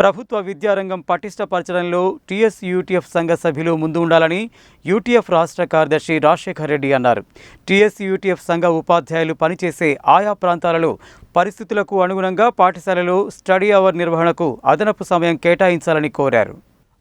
ప్రభుత్వ విద్యారంగం పటిష్టపరచడంలో TS UTF సంఘ సభ్యులు ముందు ఉండాలని యూటీఎఫ్ రాష్ట్ర కార్యదర్శి రాజశేఖర్ రెడ్డి అన్నారు. టీఎస్ యూటీఎఫ్ సంఘ ఉపాధ్యాయులు పనిచేసే ఆయా ప్రాంతాలలో పరిస్థితులకు అనుగుణంగా పాఠశాలలో స్టడీ అవర్ నిర్వహణకు అదనపు సమయం కేటాయించాలని కోరారు.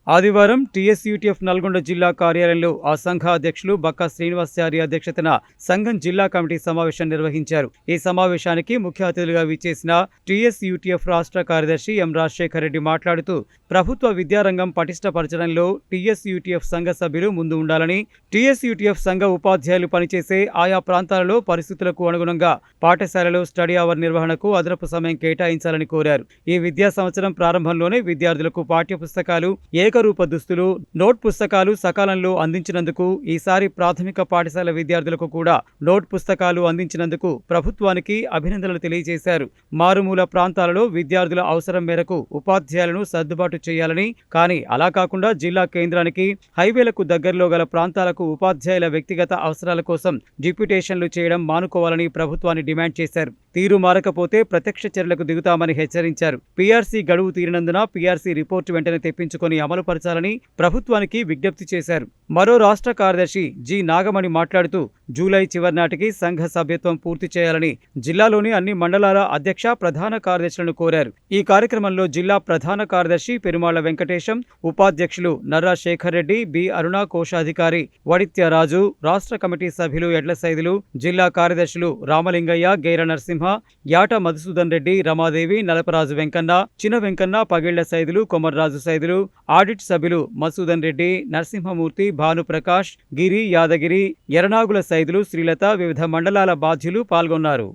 ఆదివారం టీఎస్యూటీఎఫ్ నల్గొండ జిల్లా కార్యాలయంలో ఆ సంఘ అధ్యక్షులు బక్కా శ్రీనివాసారి అధ్యక్షతన సంఘం జిల్లా కమిటీ సమావేశం నిర్వహించారు. ఈ సమావేశానికి ముఖ్య అతిథులుగా విచ్చేసిన టీఎస్యూటీఎఫ్ రాష్ట్ర కార్యదర్శి ఎం రాజశేఖర్ రెడ్డి మాట్లాడుతూ ప్రభుత్వ విద్యారంగం పటిష్టపరచడంలో టీఎస్యూటీఎఫ్ సంఘ సభ్యులు ముందు ఉండాలని టీఎస్యూటీఎఫ్ సంఘ ఉపాధ్యాయులు పనిచేసే ఆయా ప్రాంతాలలో పరిస్థితులకు అనుగుణంగా పాఠశాలలో స్టడీ అవర్ నిర్వహణకు అదనపు సమయం కేటాయించాలని కోరారు. ఈ విద్యా సంవత్సరం ప్రారంభంలోనే విద్యార్థులకు పాఠ్యపుస్తకాలు ఏకరూప దుస్తులు నోట్ పుస్తకాలు సకాలంలో అందించినందుకు ఈసారి ప్రాథమిక పాఠశాల విద్యార్థులకు కూడా నోట్ పుస్తకాలు అందించినందుకు ప్రభుత్వానికి అభినందనలు తెలియజేశారు. మారుమూల ప్రాంతాలలో విద్యార్థుల అవసరం మేరకు ఉపాధ్యాయులను సర్దుబాటు చేయాలని కానీ అలా కాకుండా జిల్లా కేంద్రానికి హైవేలకు దగ్గరలో గల ప్రాంతాలకు ఉపాధ్యాయుల వ్యక్తిగత అవసరాల కోసం డిప్యూటేషన్లు చేయడం మానుకోవాలని ప్రభుత్వాన్ని డిమాండ్ చేశారు. తీరు మారకపోతే ప్రత్యక్ష చర్యలకు దిగుతామని హెచ్చరించారు. పీఆర్సీ గడువు తీరినందున పీఆర్సీ రిపోర్టు వెంటనే తెప్పించుకొని అమలుపరచాలని ప్రభుత్వానికి విజ్ఞప్తి చేశారు. మరో రాష్ట్ర కార్యదర్శి జి. నాగమణి మాట్లాడుతూ జూలై చివరి నాటికి సంఘ సభ్యత్వం పూర్తి చేయాలని జిల్లాలోని అన్ని మండలాల అధ్యక్ష ప్రధాన కార్యదర్శులను కోరారు. ఈ కార్యక్రమంలో జిల్లా ప్రధాన కార్యదర్శి పెరుమాళ్ళ వెంకటేశం ఉపాధ్యక్షులు నర్రా శేఖర్ రెడ్డి బి. అరుణ కోశాధికారి వడిత్య రాజు రాష్ట్ర కమిటీ సభ్యులు ఎడ్ల సైదులు జిల్లా కార్యదర్శులు రామలింగయ్య గేర నరసింహ యాట మధుసూదన్ రెడ్డి రమాదేవి నలపరాజు వెంకన్న చిన వెంకన్న పగిళ్ళ సైదులు కొమర్రాజు సైదులు ఆడిట్ సభ్యులు మధుసూదన్ రెడ్డి నరసింహమూర్తి భానుప్రకాష్ గిరి యాదగిరి ఎరనాగుల సైదులు శ్రీలత వివిధ మండలాల బాధ్యులు పాల్గొన్నారు.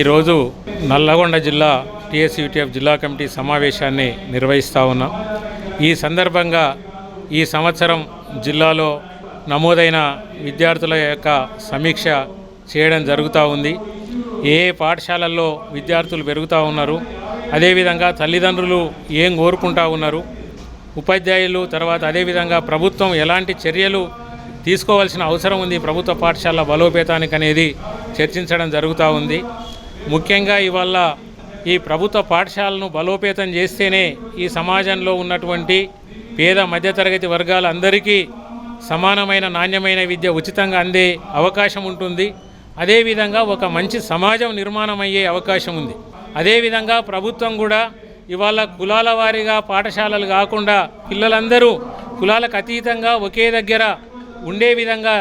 ఈరోజు నల్లగొండ జిల్లా టీఎస్యూటీఎఫ్ జిల్లా కమిటీ సమావేశాన్ని నిర్వహిస్తూ ఉన్నాం. ఈ సందర్భంగా ఈ సంవత్సరం జిల్లాలో నమోదైన విద్యార్థుల యొక్క సమీక్ష చేయడం జరుగుతూ ఉంది. ఏ పాఠశాలల్లో విద్యార్థులు పెరుగుతూ ఉన్నారు అదేవిధంగా తల్లిదండ్రులు ఏం కోరుకుంటా ఉన్నారు ఉపాధ్యాయులు తర్వాత అదేవిధంగా ప్రభుత్వం ఎలాంటి చర్యలు తీసుకోవాల్సిన అవసరం ఉంది ప్రభుత్వ పాఠశాల బలోపేతానికి అనేది చర్చించడం జరుగుతూ ఉంది. ముఖ్యంగా ఇవాళ ఈ ప్రభుత్వ పాఠశాలను బలోపేతం చేస్తేనే ఈ సమాజంలో ఉన్నటువంటి పేద మధ్యతరగతి వర్గాలందరికీ సమానమైన నాణ్యమైన విద్య ఉచితంగా అందే అవకాశం ఉంటుంది. అదేవిధంగా ఒక మంచి సమాజం నిర్మాణం అయ్యే అవకాశం ఉంది. అదేవిధంగా ప్రభుత్వం కూడా ఇవాళ కులాల వారీగా పాఠశాలలు కాకుండా పిల్లలందరూ కులాలకు అతీతంగా ఒకే దగ్గర ఉండే విధంగా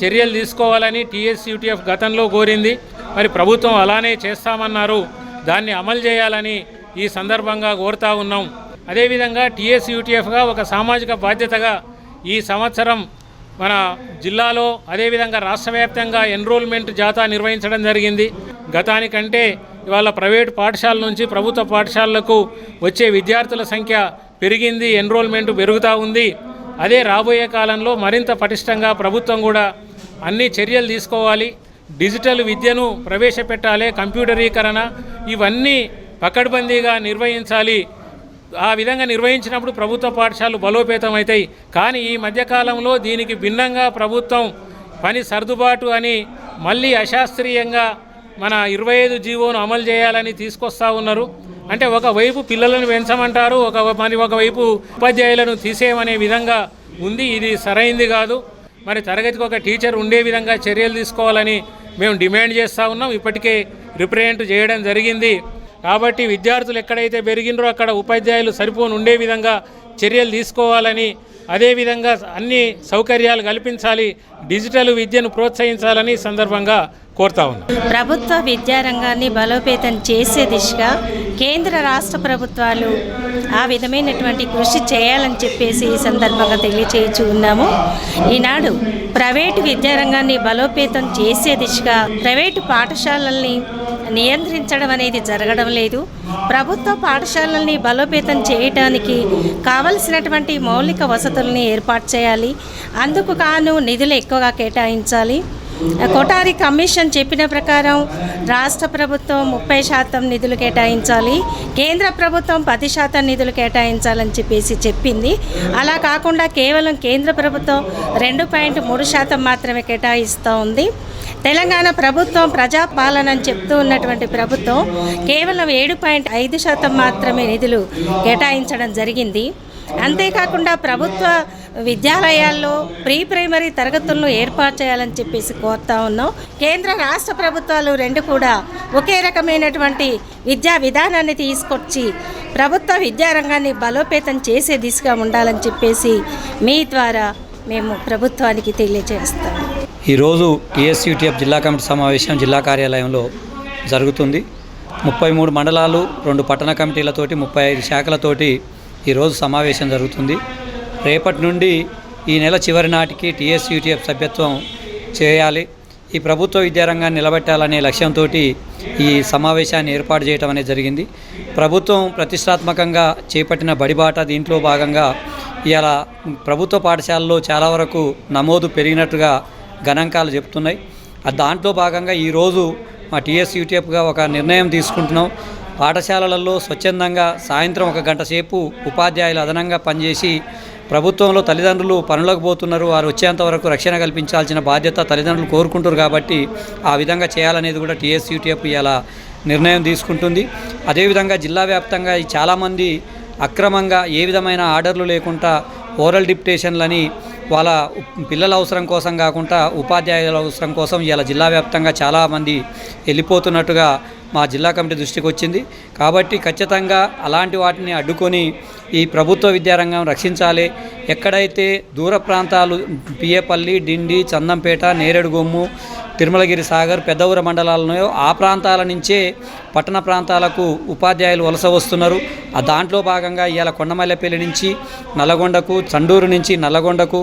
చర్యలు తీసుకోవాలని టీఎస్యూటీఎఫ్ గతంలో కోరింది. మరి ప్రభుత్వం అలానే చేస్తామన్నారు. దాన్ని అమలు చేయాలని ఈ సందర్భంగా కోరుతా ఉన్నాం. అదేవిధంగా టీఎస్యూటీఎఫ్గా ఒక సామాజిక బాధ్యతగా ఈ సంవత్సరం మన జిల్లాలో అదేవిధంగా రాష్ట్ర వ్యాప్తంగా ఎన్రోల్మెంట్ జాతా నిర్వహించడం జరిగింది. గతానికంటే ఇవాళ ప్రైవేట్ పాఠశాల నుంచి ప్రభుత్వ పాఠశాలలకు వచ్చే విద్యార్థుల సంఖ్య పెరిగింది ఎన్రోల్మెంట్ పెరుగుతూ ఉంది. అదే రాబోయే కాలంలో మరింత పటిష్టంగా ప్రభుత్వం కూడా అన్ని చర్యలు తీసుకోవాలి. డిజిటల్ విద్యను ప్రవేశపెట్టాలి కంప్యూటరీకరణ ఇవన్నీ పకడ్బందీగా నిర్వహించాలి. ఆ విధంగా నిర్వహించినప్పుడు ప్రభుత్వ పాఠశాలలు బలోపేతం అవుతాయి కానీ ఈ మధ్యకాలంలో దీనికి భిన్నంగా ప్రభుత్వం పని సర్దుబాటు అని మళ్ళీ అశాస్త్రీయంగా మన ఇరవై ఐదు జీవోను అమలు చేయాలని తీసుకొస్తా ఉన్నారు. అంటే ఒకవైపు పిల్లలను పెంచమంటారు ఒక మరి ఒకవైపు ఉపాధ్యాయులను తీసేయమనే విధంగా ఉంది. ఇది సరైంది కాదు. మరి తరగతికి ఒక టీచర్ ఉండే విధంగా చర్యలు తీసుకోవాలని మేము డిమాండ్ చేస్తూ ఉన్నాం. ఇప్పటికే రిప్రజెంట్ చేయడం జరిగింది. కాబట్టి విద్యార్థులు ఎక్కడైతే పెరిగినరో అక్కడ ఉపాధ్యాయులు సరిపోని ఉండే విధంగా చర్యలు తీసుకోవాలని అదేవిధంగా అన్ని సౌకర్యాలు కల్పించాలి డిజిటల్ విద్యను ప్రోత్సహించాలని సందర్భంగా కోరుతా ఉన్నాం. ప్రభుత్వ విద్యారంగాన్ని బలోపేతం చేసే దిశగా కేంద్ర రాష్ట్ర ప్రభుత్వాలు ఆ విధమైనటువంటి కృషి చేయాలని చెప్పేసి ఈ సందర్భంగా తెలియచేయచ్చు ఉన్నాము. ఈనాడు ప్రైవేటు విద్యారంగాన్ని బలోపేతం చేసే దిశగా ప్రైవేటు పాఠశాలల్ని నియంత్రించడం అనేది జరగడం లేదు. ప్రభుత్వ పాఠశాలల్ని బలోపేతం చేయడానికి కావలసినటువంటి మౌలిక వసతుల్ని ఏర్పాటు చేయాలి. అందుకు కాను నిధులు ఎక్కువగా కేటాయించాలి. కొటారి కమిషన్ చెప్పిన ప్రకారం రాష్ట్ర ప్రభుత్వం ముప్పై శాతం నిధులు కేటాయించాలి కేంద్ర ప్రభుత్వం పది శాతం నిధులు కేటాయించాలని చెప్పేసి చెప్పింది. అలా కాకుండా కేవలం కేంద్ర ప్రభుత్వం రెండు పాయింట్ మూడు శాతం మాత్రమే కేటాయిస్తూ ఉంది. తెలంగాణ ప్రభుత్వం ప్రజాపాలన అని చెప్తూ ఉన్నటువంటి ప్రభుత్వం కేవలం ఏడు పాయింట్ ఐదు శాతం మాత్రమే నిధులు కేటాయించడం జరిగింది. అంతేకాకుండా ప్రభుత్వ విద్యాలయాల్లో ప్రీ ప్రైమరీ తరగతులను ఏర్పాటు చేయాలని చెప్పేసి కోరుతా ఉన్నాం. కేంద్ర రాష్ట్ర ప్రభుత్వాలు రెండు కూడా ఒకే రకమైనటువంటి విద్యా విధానాన్ని తీసుకొచ్చి ప్రభుత్వ విద్యారంగాన్ని బలోపేతం చేసే దిశగా ఉండాలని చెప్పేసి మీ ద్వారా మేము ప్రభుత్వానికి తెలియజేస్తాం. ఈరోజు ఏఎస్యూటీఎఫ్ జిల్లా కమిటీ సమావేశం జిల్లా కార్యాలయంలో జరుగుతుంది. ముప్పై మూడు మండలాలు రెండు పట్టణ కమిటీలతోటి ముప్పై ఐదు శాఖలతోటి ఈరోజు సమావేశం జరుగుతుంది. రేపటి నుండి ఈ నెల చివరి నాటికి టీఎస్యూటీఎఫ్ సభ్యత్వం చేయాలి. ఈ ప్రభుత్వ విద్యారంగాన్ని నిలబెట్టాలనే లక్ష్యంతో ఈ సమావేశాన్ని ఏర్పాటు చేయడం అనేది జరిగింది. ప్రభుత్వం ప్రతిష్టాత్మకంగా చేపట్టిన బడిబాట దీంట్లో భాగంగా ఇలా ప్రభుత్వ పాఠశాలలో చాలా వరకు నమోదు పెరిగినట్టుగా గణాంకాలు చెప్తున్నాయి. దాంట్లో భాగంగా ఈరోజు మా టీఎస్ యూటీఎఫ్గా ఒక నిర్ణయం తీసుకుంటున్నాం. పాఠశాలలలో స్వచ్ఛందంగా సాయంత్రం ఒక గంట సేపు ఉపాధ్యాయులు అదనంగా పనిచేసి ప్రభుత్వంలో తల్లిదండ్రులు పనులకు పోతున్నారు. వారు వచ్చేంత వరకు రక్షణ కల్పించాల్సిన బాధ్యత తల్లిదండ్రులు కోరుకుంటారు కాబట్టి ఆ విధంగా చేయాలనేది కూడా టీఎస్యూటీఎఫ్ ఇలా నిర్ణయం తీసుకుంటుంది. అదేవిధంగా జిల్లా వ్యాప్తంగా చాలామంది అక్రమంగా ఏ విధమైన ఆర్డర్లు లేకుండా ఓరల్ డిప్టేషన్లని వాళ్ళ పిల్లల అవసరం కోసం కాకుండా ఉపాధ్యాయుల అవసరం కోసం ఇలా జిల్లా వ్యాప్తంగా చాలామంది వెళ్ళిపోతున్నట్టుగా మా జిల్లా కమిటీ దృష్టికి వచ్చింది. కాబట్టి ఖచ్చితంగా అలాంటి వాటిని అడ్డుకొని ఈ ప్రభుత్వ విద్యారంగం రక్షించాలి. ఎక్కడైతే దూర ప్రాంతాలు పియ్యపల్లి డిండి చందంపేట నేరేడుగొమ్ము తిరుమలగిరి సాగర్ పెద్దవూర మండలాలు ఉన్నాయో ఆ ప్రాంతాల నుంచే పట్టణ ప్రాంతాలకు ఉపాధ్యాయులు వలస వస్తున్నారు. ఆ దాంట్లో భాగంగా ఇవాళ కొండమల్లెపల్లి నుంచి నల్లగొండకు చండూరు నుంచి నల్లగొండకు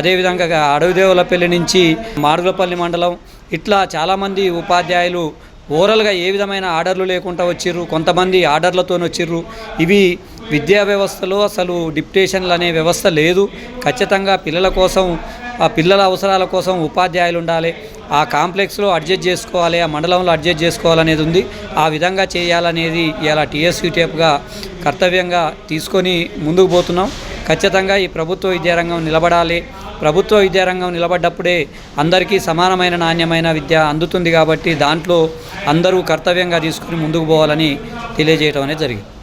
అదేవిధంగా అడవిదేవులపల్లి నుంచి మాడుగులపల్లి మండలం ఇట్లా చాలామంది ఉపాధ్యాయులు ఓరల్గా ఏ విధమైన ఆర్డర్లు లేకుండా వచ్చిర్రు కొంతమంది ఆర్డర్లతో వచ్చిర్రు. ఇవి విద్యా వ్యవస్థలో అసలు డిప్టేషన్లు అనే వ్యవస్థ లేదు. ఖచ్చితంగా పిల్లల కోసం ఆ పిల్లల అవసరాల కోసం ఉపాధ్యాయులు ఉండాలి. ఆ కాంప్లెక్స్లో అడ్జస్ట్ చేసుకోవాలి ఆ మండలంలో అడ్జస్ట్ చేసుకోవాలనేది ఉంది. ఆ విధంగా చేయాలనేది ఇలా టీఎస్యూటీఎఫ్గా కర్తవ్యంగా తీసుకొని ముందుకు పోతున్నాం. ఖచ్చితంగా ఈ ప్రభుత్వ విద్యారంగం నిలబడాలి. ప్రభుత్వ విద్యారంగం నిలబడ్డప్పుడే అందరికీ సమానమైన నాణ్యమైన విద్య అందుతుంది కాబట్టి దాంట్లో అందరూ కర్తవ్యంగా తీసుకుని ముందుకు పోవాలని తెలియజేయడం అనేది జరిగింది.